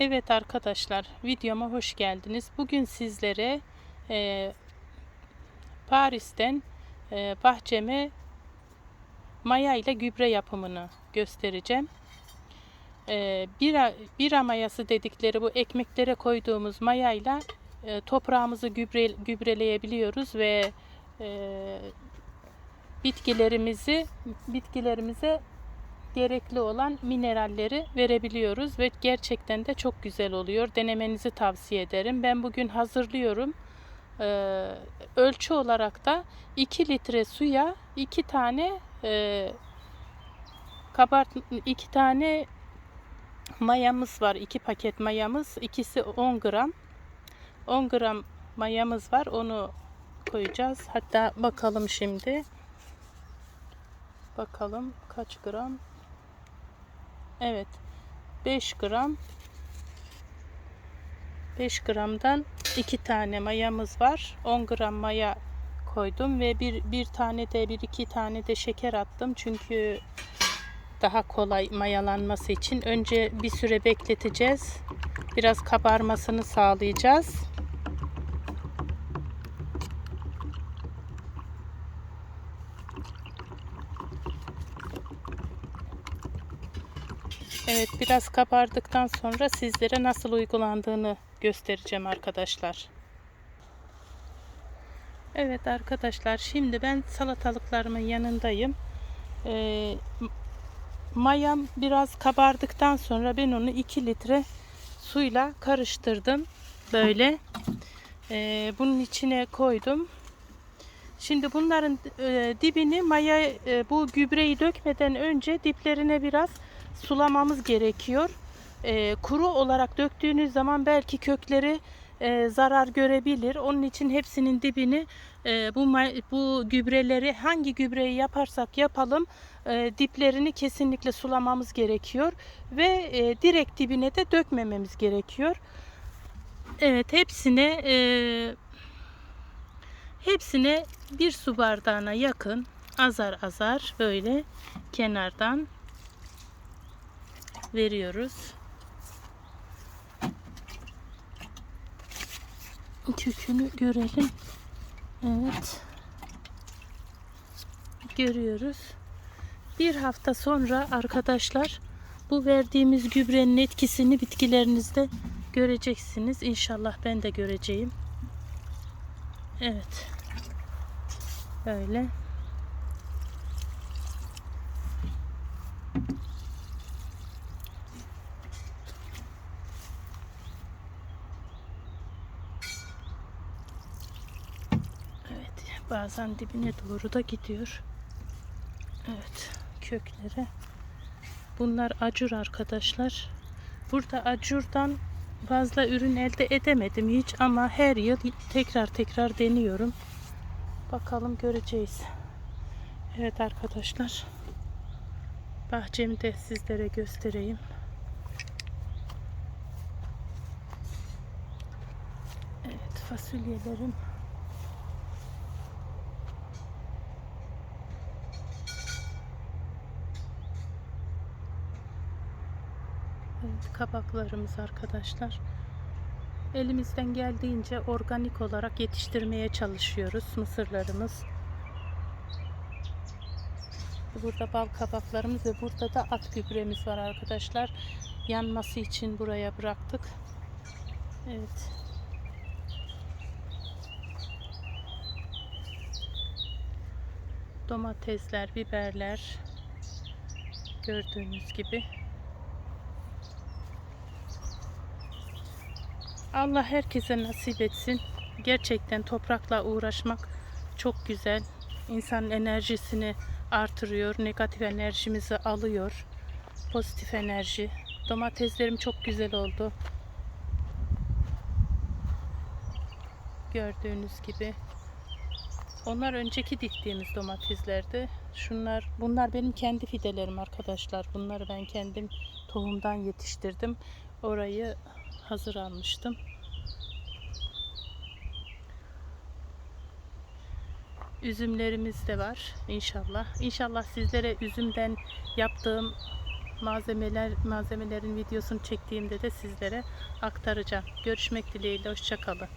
Evet arkadaşlar videoma hoş geldiniz. Bugün sizlere e, Paris'ten e, bahçeme maya ile gübre yapımını göstereceğim. E, bira, bira mayası dedikleri bu ekmeklere koyduğumuz mayayla e, toprağımızı gübre, gübreleyebiliyoruz ve e, bitkilerimizi bitkilerimize gerekli olan mineralleri verebiliyoruz ve gerçekten de çok güzel oluyor. Denemenizi tavsiye ederim. Ben bugün hazırlıyorum. Ee, ölçü olarak da 2 litre suya 2 tane e, kabart 2 tane mayamız var. 2 paket mayamız. İkisi 10 gram. 10 gram mayamız var. Onu koyacağız. Hatta bakalım şimdi. Bakalım kaç gram? Evet. 5 gram 5 gramdan 2 tane mayamız var. 10 gram maya koydum ve bir, bir tane de bir iki tane de şeker attım. Çünkü daha kolay mayalanması için önce bir süre bekleteceğiz. Biraz kabarmasını sağlayacağız. Evet biraz kabardıktan sonra sizlere nasıl uygulandığını göstereceğim arkadaşlar. Evet arkadaşlar şimdi ben salatalıklarımın yanındayım. Ee, mayam biraz kabardıktan sonra ben onu 2 litre suyla karıştırdım. Böyle. Ee, bunun içine koydum. Şimdi bunların e, dibini maya e, bu gübreyi dökmeden önce diplerine biraz sulamamız gerekiyor. E, kuru olarak döktüğünüz zaman belki kökleri e, zarar görebilir. Onun için hepsinin dibini e, bu bu gübreleri hangi gübreyi yaparsak yapalım e, diplerini kesinlikle sulamamız gerekiyor ve e, direkt dibine de dökmememiz gerekiyor. Evet hepsine e, hepsine bir su bardağına yakın azar azar böyle kenardan veriyoruz. Kökünü görelim. Evet. Görüyoruz. Bir hafta sonra arkadaşlar bu verdiğimiz gübrenin etkisini bitkilerinizde göreceksiniz. İnşallah ben de göreceğim. Evet. Böyle. Evet, bazen dibine doğru da gidiyor. Evet, köklere. Bunlar acur arkadaşlar. Burada acurdan fazla ürün elde edemedim hiç ama her yıl tekrar tekrar deniyorum. Bakalım göreceğiz. Evet arkadaşlar. Bahçemi de sizlere göstereyim. Evet fasulyelerim. Evet, kabaklarımız arkadaşlar. Elimizden geldiğince organik olarak yetiştirmeye çalışıyoruz mısırlarımız. Burada bal kabaklarımız ve burada da at gübremiz var arkadaşlar. Yanması için buraya bıraktık. Evet. Domatesler, biberler gördüğünüz gibi. Allah herkese nasip etsin. Gerçekten toprakla uğraşmak çok güzel. İnsanın enerjisini artırıyor. Negatif enerjimizi alıyor. Pozitif enerji. Domateslerim çok güzel oldu. Gördüğünüz gibi. Onlar önceki diktiğimiz domateslerdi. Şunlar, bunlar benim kendi fidelerim arkadaşlar. Bunları ben kendim tohumdan yetiştirdim. Orayı hazır almıştım. Üzümlerimiz de var inşallah. İnşallah sizlere üzümden yaptığım malzemeler malzemelerin videosunu çektiğimde de sizlere aktaracağım. Görüşmek dileğiyle hoşça kalın.